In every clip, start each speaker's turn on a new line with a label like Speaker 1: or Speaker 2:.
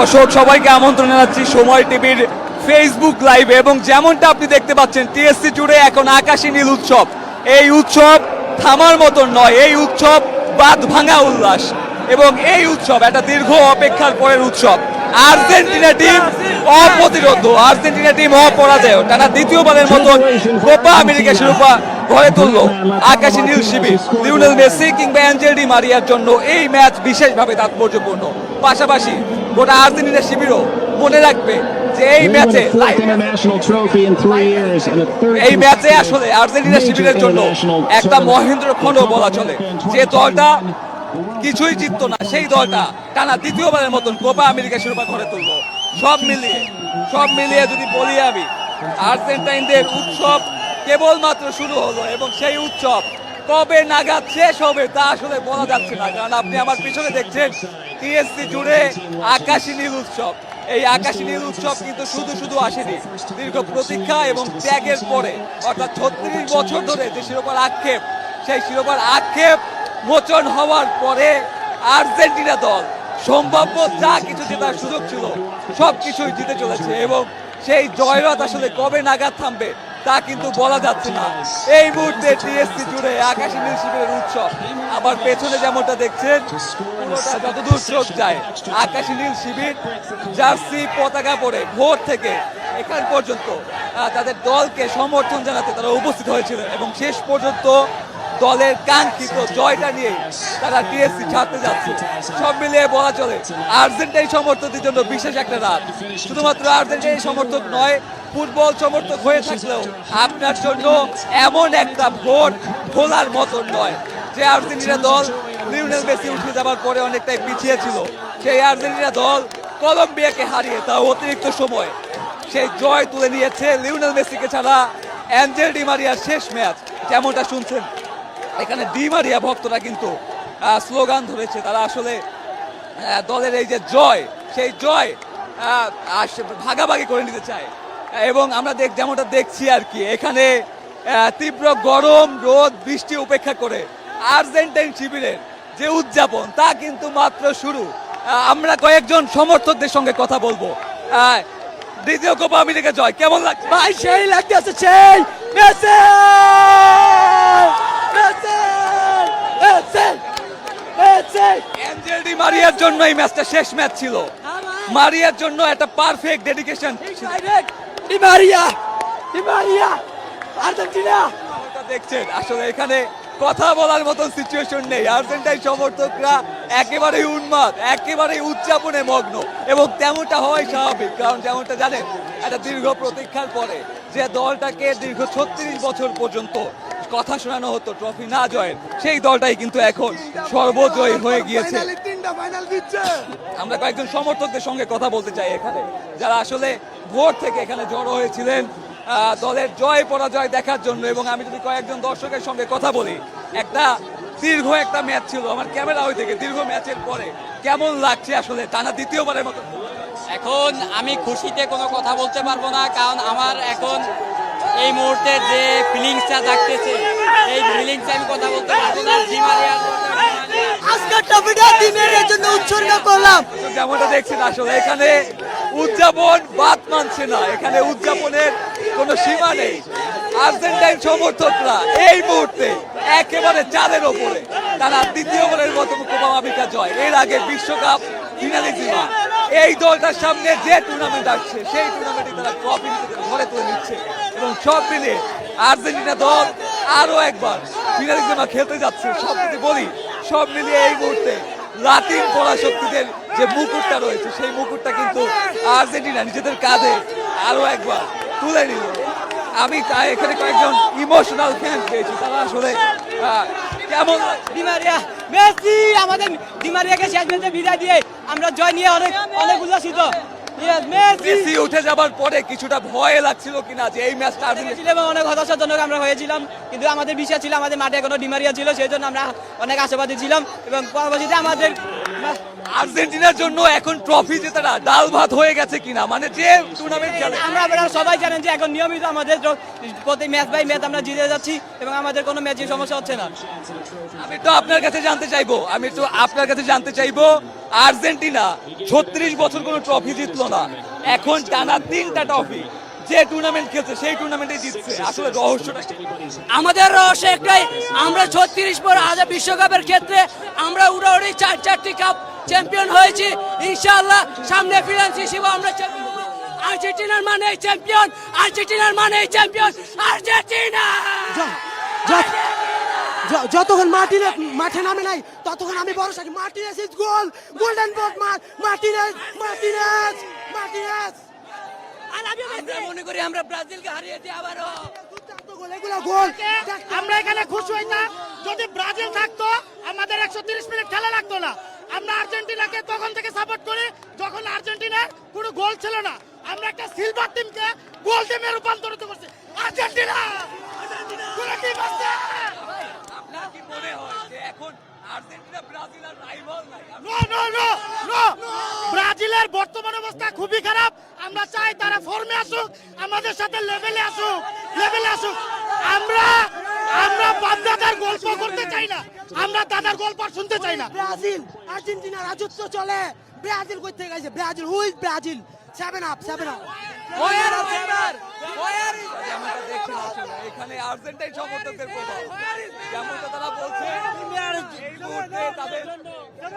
Speaker 1: দর্শক, সবাইকে আমন্ত্রণ জানাচ্ছি সময় টিভির ফেসবুক লাইভে এবং যেমনটা আপনি দেখতে পাচ্ছেন টিএসসি জুড়ে এখন আকাশী নীল উৎসব। এই উৎসব থামার মতন নয়, এই উৎসব বাদ ভাঙা উল্লাস। এবং এই উৎসব একটা দীর্ঘ অপেক্ষার পরের উৎসব। আর্জেন্টিনা টিম অপ্রতিরোধ, আর্জেন্টিনা টিম অপরাজেয়। টানা দ্বিতীয়বারের মতন কোপা আমেরিকা শিরোপা ঘরে তুলল আকাশী নীল শিবির। লিওনেল মেসি কিংবা অ্যাঞ্জেল ডি মারিয়ার জন্য এই ম্যাচ বিশেষভাবে তাৎপর্যপূর্ণ। পাশাপাশি গোটা আর্জেন্টিনা শিবিরও মনে রাখবে যে এই ম্যাচে এই ম্যাচে আসলে আর্জেন্টিনা শিবিরের জন্য একটা মহেন্দ্র খণ্ড বলা চলে। যে দলটা কিছুই জিততো না সেই দলটা টানা দ্বিতীয়বারের মতন কোপা আমেরিকা শিরোপা ঘরে তুললো। সব মিলিয়ে সব মিলিয়ে যদি বলি আমি আর্জেন্টাইনদের উৎসব কেবলমাত্র শুরু হলো এবং সেই উৎসব কবে নাগাদ শেষ হবে তা আসলে বলা যাচ্ছে না। কারণ আপনি আমার পিছনে দেখছেন টিএসসি জুড়ে আকাশী নীল উৎসব। এই আকাশী নীল উৎসব কিন্তু শুধু শুধু আসেনি, দীর্ঘ প্রতীক্ষা এবং ত্যাগের পরে, অর্থাৎ ছত্রিশ বছর ধরে যে শিরোপার আক্ষেপ, সেই শিরোপার আক্ষেপ মোচন হওয়ার পরে আর্জেন্টিনা দল সম্ভাব্য যা কিছু জেতার সুযোগ ছিল সব কিছুই জিতে চলেছে এবং সেই জয়রাত আসলে কবে নাগাদ থামবে তা কিন্তু বলা যাচ্ছে না। এই মুহূর্তে টিএসসি জুড়ে আকাশী নীল শিবিরের উৎসব। আবার পেছনে যেমনটা দেখছেন, পুরোটা যতদূর চোখ যায়, আকাশী নীল শিবির, জার্সি পতাকা পরে ভোর থেকে এখান পর্যন্ত তাদের দলকে সমর্থন জানাতে তারা উপস্থিত হয়েছিলেন এবং শেষ পর্যন্ত দলের কাঙ্ক্ষিত জয়টা নিয়ে তারা টিএসসি ছাড়তে যাচ্ছে। সব মিলিয়ে বলা চলে, আর্জেন্টাইন সমর্থকদের জন্য বিশেষ একটা রাত। শুধুমাত্র আর্জেন্টাইন সমর্থক নয় ফুটবল সমর্থক হয়ে থাকলেও আপনার জন্য এমন একটা ভোট খোলার মতন নয়। যে আর্জেন্টিনা দল লিওনেল মেসি উঠে যাবার পরে অনেকটাই পিছিয়ে ছিল, সেই আর্জেন্টিনা দল কলম্বিয়াকে হারিয়ে তাও অতিরিক্ত সময়। সেই জয় তুলে নিয়েছে লিওনেল মেসিকে ছাড়া অ্যাঞ্জেল ডি মারিয়ার শেষ ম্যাচ। যেমনটা শুনছেন, এখানে ডি মারিয়া ভক্তরা কিন্তু স্লোগান ধরেছে, তারা আসলে দলের এই যে জয়, সেই জয় ভাগাভাগি করে নিতে চায়। এবং আমরা দেখ যেমনটা দেখছি আর কি এখানে তীব্র গরম রোদ বৃষ্টি উপেক্ষা করে আর্জেন্টাইন শিবিরের যে উদযাপন তা কিন্তু মাত্র শুরু। আমরা কয়েকজন সমর্থকদের সঙ্গে কথা বলব। দ্বিতীয় কোপা আমেরিকা জয় কেমন লাগছে?
Speaker 2: ভাই সেই লাগতেছে সেই! Messi Messi Messi Messi
Speaker 1: Angel Di মারিয়ার জন্য এই ম্যাচটা শেষ ম্যাচ ছিল। মারিয়ার জন্য একটা perfect dedication
Speaker 2: direct Di Maria Di Maria Argentina
Speaker 1: দেখছেন, আসলে এখানে কথা বলার মতো সিচুয়েশন নেই। আর্জেন্টাইন সমর্থকরা একেবারেই উন্মাদ, একেবারেই উদযাপনে মগ্ন এবং তেমনটা হয় স্বাভাবিক। কারণ যেমনটা জানেন, একটা দীর্ঘ প্রতীক্ষার পরে যে দলটাকে দীর্ঘ ছত্রিশ বছর পর্যন্ত কথা শোনানো হতো, ট্রফি না জয়ের, সেই দলটাই কিন্তু এখন সর্বজয়ী হয়ে গিয়েছে।
Speaker 2: তিনটা ফাইনাল দিচ্ছে।
Speaker 1: আমরা কয়েকজন সমর্থকদের সঙ্গে কথা বলতে চাই এখানে। যারা আসলে ভোর থেকে এখানে জড়ো হয়েছিলেন দলের জয় পরাজয় দেখার জন্য। এবং আমি যদি কয়েকজন দর্শকের সঙ্গে কথা বলি একটা দীর্ঘ একটা ম্যাচ ছিল। আমার ক্যামেরা ওই থেকে দীর্ঘ ম্যাচের পরে কেমন লাগছে আসলে? টানা দ্বিতীয়বারের মতো।
Speaker 3: এখন আমি খুশিতে কোনো কথা বলতে পারব না কারণ আমার এখন এই মুহূর্তে যে ফিলিংসটা থাকতেছে এই ফিলিংসে আমি কথা বলতে পারব না।
Speaker 2: ট্রফিটা টিমের জন্য উৎসর্গ করলাম।
Speaker 1: যেমনটা দেখছেন আসলে এখানে উদযাপন বাদ মানছে না। এখানে উদযাপনের কোনো সীমা নেই। আর্জেন্টাইন সমর্থকরা এই মুহূর্তে একেবারে চাঁদের ওপরে। তারা দ্বিতীয়বারের মতো কোপা আমেরিকা জয়। এর আগে বিশ্বকাপ ফিনালে জিমা। এই দলটার সামনে যে টুর্নামেন্ট আসছে, সেই টুর্নামেন্টে তারা ট্রফি ঘরে তুলে নিচ্ছে। এবং সব মিলিয়ে আর্জেন্টিনা দল আরও একবার ফিনালে জিমা খেলতে যাচ্ছে। সব বলি সব মিলিয়ে এই মুহূর্তে লাতিন পরাশক্তিদের যে মুকুটটা রয়েছে, সেই মুকুটটা কিন্তু আর্জেন্টিনা নিজেদের কাঁধে আরও একবার তুলে নিল। আমি তাই এখানে কয়েকজন ইমোশনাল ফ্যান পেয়েছি, তারা আসলে কেমন
Speaker 2: ডিমারিয়া মেসি আমাদের ডিমারিয়াকে শেষ ম্যাচে বিদায় দিয়ে আমরা জয় নিয়ে অনেক অনেক উল্লাসিত। মেসি
Speaker 1: উঠে যাবার পরে কিছুটা ভয় লাগছিল কিনা যে এই ম্যাচটা
Speaker 2: ছিল এবং অনেক হতাশাজনক আমরা হয়েছিলাম। কিন্তু আমাদের বিশ্বাস ছিল আমাদের মাঠে কোনো ডিমারিয়া ছিল সেই জন্য আমরা অনেক আশাবাদী ছিলাম এবং পরবর্তীতে আমাদের
Speaker 1: আর্জেন্টিনার জন্য এখন ট্রফি জেতাটা ডাল ভাত হয়ে গেছে কিনা? মানে যে টুর্নামেন্ট খেলে।
Speaker 2: আমরা আপনারা সবাই জানেন যে এখন নিয়মিত আমাদের প্রতি ম্যাচ বাই ম্যাচ আমরা জিতে যাচ্ছি এবং আমাদের কোনো ম্যাচে সমস্যা হচ্ছে না।
Speaker 1: আমি তো আপনার কাছে জানতে চাইব আমি তো আপনার কাছে জানতে চাইব আর্জেন্টিনা ছত্রিশ বছর কোনো ট্রফি জিতলো না। এখন টানা তিনটা ট্রফি যে টুর্নামেন্ট খেলছে সেই টুর্নামেন্টে জিতছে। আসলে রহস্যটা
Speaker 4: আমাদের রহস্য একটাই আমরা ছত্রিশ পর আজ বিশ্বকাপের ক্ষেত্রে আমরা উড়াউড়ি চার চারটি কাপ চ্যাম্পিয়ন হয়েছি ইনশাআল্লাহ সামনে ফিনান্স হিসেবে আমরা champion আর্জেন্টিনার মানে চ্যাম্পিয়ন আর্জেন্টিনার মানে চ্যাম্পিয়ন আর্জেন্টিনা!
Speaker 5: যতক্ষণ মার্টিনেজ মাঠে নামে নাই ততক্ষণ আমি বড় থাকি Martinez is goal golden boot Martinez Martinez Martinez
Speaker 4: আমরা মনে করি আমরা ব্রাজিলকে হারিয়েছি আবারও।
Speaker 5: দুর্দান্ত গোল এগুলো গোল।
Speaker 6: আমরা এখানে খুশি হইতাম যদি ব্রাজিল থাকতো আমাদের একশো তিরিশ মিনিট খেলা লাগতো না। আমরা আর্জেন্টিনাকে তখন থেকে সাপোর্ট করি যখন আর্জেন্টিনার কোনো গোল ছিল না। আমরা একটা সিলভার টিমকে গোল টিমে রূপান্তরিত করছি। আর্জেন্টিনা! কোনো টিম আছে
Speaker 1: আপনার কি মনে হয় যে এখন আর্জেন্টিনা ব্রাজিল আর রাইভাল নাই?
Speaker 6: নো নো নো নো ব্রাজিলের বর্তমান অবস্থা খুবই খারাপ। আমরা চাই তারা ফর্মে আসুক আমাদের সাথে লেভেলে আসুক লেভেলে আসুক। আমরা আমরা বাপদাদার গল্প করতে চাই না। আমরা দাদার গল্প শুনতে চাই না।
Speaker 5: ব্রাজিল আর্জেন্টিনা রাজত্ব চলে। ব্রাজিল কই থেকে গেছে? ব্রাজিল হুই Brazil? Seven up seven up
Speaker 1: যেমনটা দেখছেন আসলে এখানে আর্জেন্টাইন সমর্থকদের প্রভাব যেমনটা তারা বলছে এই মুহূর্তে তাদের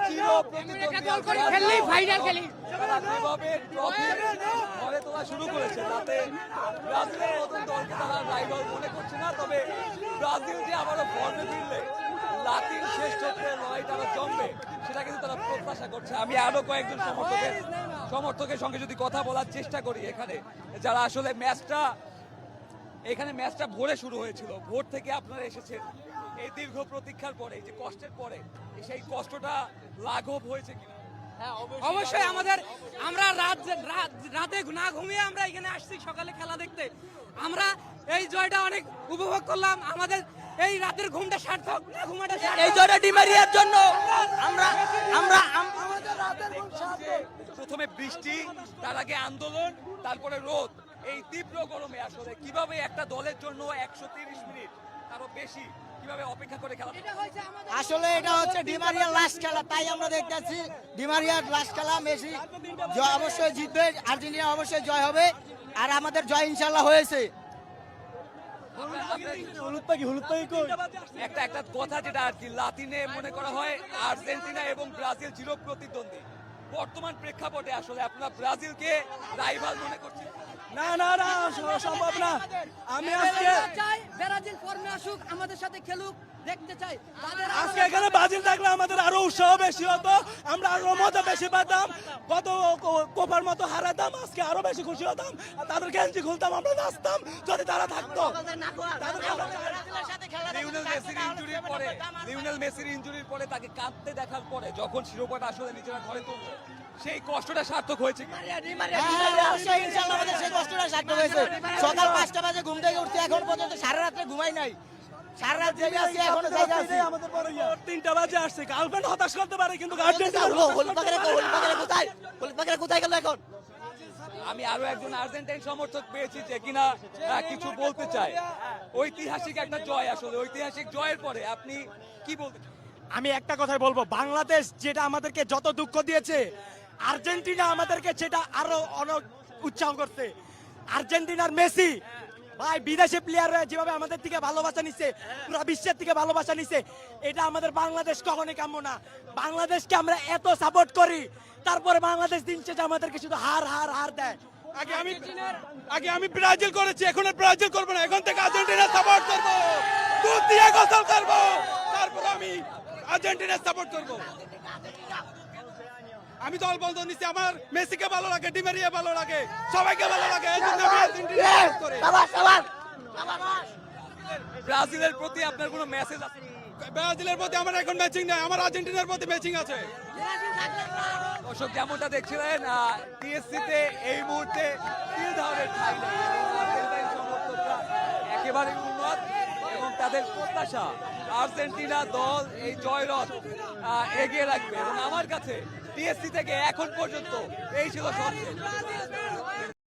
Speaker 1: চির প্রতিদ্বন্দ্বী ব্রাজিল তারা যেভাবে ট্রফি ঘরে তোলা শুরু করেছে। তাতে ব্রাজিলের মতন দলকে তারা রাইভাল মনে করছে না তবে ব্রাজিল যে আবারও ফর্মে ফিরলে লাতিন শ্রেষ্ঠত্বের লড়াই তারা জমবে সেটা কিন্তু তারা প্রত্যাশা করছে। আমি আরও কয়েকজন সমর্থকের সমর্থকের সঙ্গে যদি কথা বলার চেষ্টা করি এখানে যারা আসলে ম্যাচটা এখানে ম্যাচটা ভোরে শুরু হয়েছিল ভোর থেকে আপনারা এসেছেন। এই দীর্ঘ প্রতীক্ষার পরে যে কষ্টের পরে সেই কষ্টটা লাঘব হয়েছে কিনা?
Speaker 4: অবশ্যই আমাদের আমরা রাত রাত- রাতে না ঘুমিয়ে আমরা এখানে আসছি সকালে খেলা দেখতে। আমরা এই জয়টা অনেক উপভোগ করলাম। আমাদের এই রাতের ঘুমটা সার্থক না ঘুমাটা এই জয়টা ডিমারিয়ার জন্য আমরা আমরা
Speaker 1: প্রথমে বৃষ্টি তার আগে আন্দোলন তারপরে রোদ। এই তীব্র গরমে আসলে কীভাবে একটা দলের জন্য একশো তিরিশ মিনিট আরও বেশি কীভাবে অপেক্ষা করে খেলা
Speaker 7: আসলে এটা হচ্ছে ডিমারিয়ার লাস্ট খেলা তাই আমরা দেখতেছি ডিমারিয়ার লাস্ট খেলা মেসি জয় অবশ্যই জিতবে আর্জেন্টিনা অবশ্যই জয় হবে আর আমাদের জয় ইনশাল্লাহ হয়েছে।
Speaker 1: একটা একটা কথা যেটা আর কি লাতিনে মনে করা হয় আর্জেন্টিনা এবং ব্রাজিল চির প্রতিদ্বন্দ্বী। বর্তমান প্রেক্ষাপটে আসলে আপনারা ব্রাজিলকে রাইভাল মনে করছেন?
Speaker 2: না না না সম্ভব না। আমি আজকে
Speaker 4: চাই ব্রাজিল ফর্মে আসুক আমাদের সাথে খেলুক। দেখতে চাই।
Speaker 2: আজকে এখানে ব্রাজিল থাকলে আমাদের আরও উৎসাহ বেশি হতো। আমরা আরও মজা বেশি পেতাম। কত কোপার মতো হারাতাম আজকে আরও বেশি খুশি হতাম। তাদের গেঞ্জি খুলতাম আমরা নাচতাম যদি তারা থাকতো।
Speaker 1: লিওনেল মেসির ইনজুরির পরে তাকে কাঁদতে দেখার পরে যখন শিরোপাটা আসলে নিজেরা ঘরে তুললো সেই কষ্টটা সার্থক হয়েছে?
Speaker 7: হ্যাঁ, ইনশাল্লাহ আমাদের সেই কষ্টটা সার্থক হয়েছে। সকাল পাঁচটা বাজে ঘুম থেকে উঠতে এখন পর্যন্ত সারা রাত্রে ঘুমাই নাই। সারা রাত জেগে আছি এখনও জেগে আছি।
Speaker 2: আমাদের বড় তিনটা বাজে আসছে। গার্লফ্রেন্ড হতাশ করতে পারে কিন্তু আর্জেন্টিনা
Speaker 7: হলুদ পাখিরা হলুদ পাখিরা কোথায়? হলুদ পাখিরা কোথায় গেল এখন?
Speaker 1: আমি আরও একজন আর্জেন্টাইন সমর্থক পেয়েছি যে কিনা কিছু বলতে চায়। ঐতিহাসিক একটা জয় আসলে ঐতিহাসিক জয়ের পরে আপনি কি বলতে
Speaker 2: আমি একটা কথাই বলব বাংলাদেশ যেটা আমাদেরকে যত দুঃখ দিয়েছে আর্জেন্টিনা আমাদেরকে সেটা আরও অনেক উৎসাহ করছে। আর্জেন্টিনার মেসি ভাই, বিদেশি প্লেয়াররা যেভাবে আমাদের থেকে ভালোবাসা নিচ্ছে পুরো বিশ্বের থেকে ভালোবাসা নিচ্ছে এটা আমাদের বাংলাদেশ কখনোই কাম্য না। বাংলাদেশকে আমরা এত সাপোর্ট করি, তারপরে বাংলাদেশ দিন শেষে আমাদেরকে শুধু হার হার হার দেয়। আগে আমি আগে আমি ব্রাজিল করেছি, এখন আর ব্রাজিল করব না। এখন থেকে আর্জেন্টিনা সাপোর্ট করব। দুধ দিয়ে গোসল করব তারপর আমি আর্জেন্টিনা সাপোর্ট করব। আমি দল বলতে নিচ্ছি আমার মেসিকে ভালো লাগে ডিমেরিয়া ভালো লাগে সবাইকে ভালো লাগে
Speaker 7: সাবাস
Speaker 1: ব্রাজিলের প্রতি আপনার কোনো মেসেজ আছে?
Speaker 2: ব্রাজিলের প্রতি আমার এখন ম্যাচিং নাই আমার আর্জেন্টিনার প্রতি ম্যাচিং আছে।
Speaker 1: দর্শক যেমনটা দেখছিলেন টিএসসি তে এই মুহূর্তে তিল ধরনের ঠাই সমর্থকরা একেবারে উন্নত এবং তাদের প্রত্যাশা আর্জেন্টিনা দল এই জয়রথ এগিয়ে রাখবে। এবং আমার কাছে টিএসসি থেকে এখন পর্যন্ত এই ছিল সবচেয়ে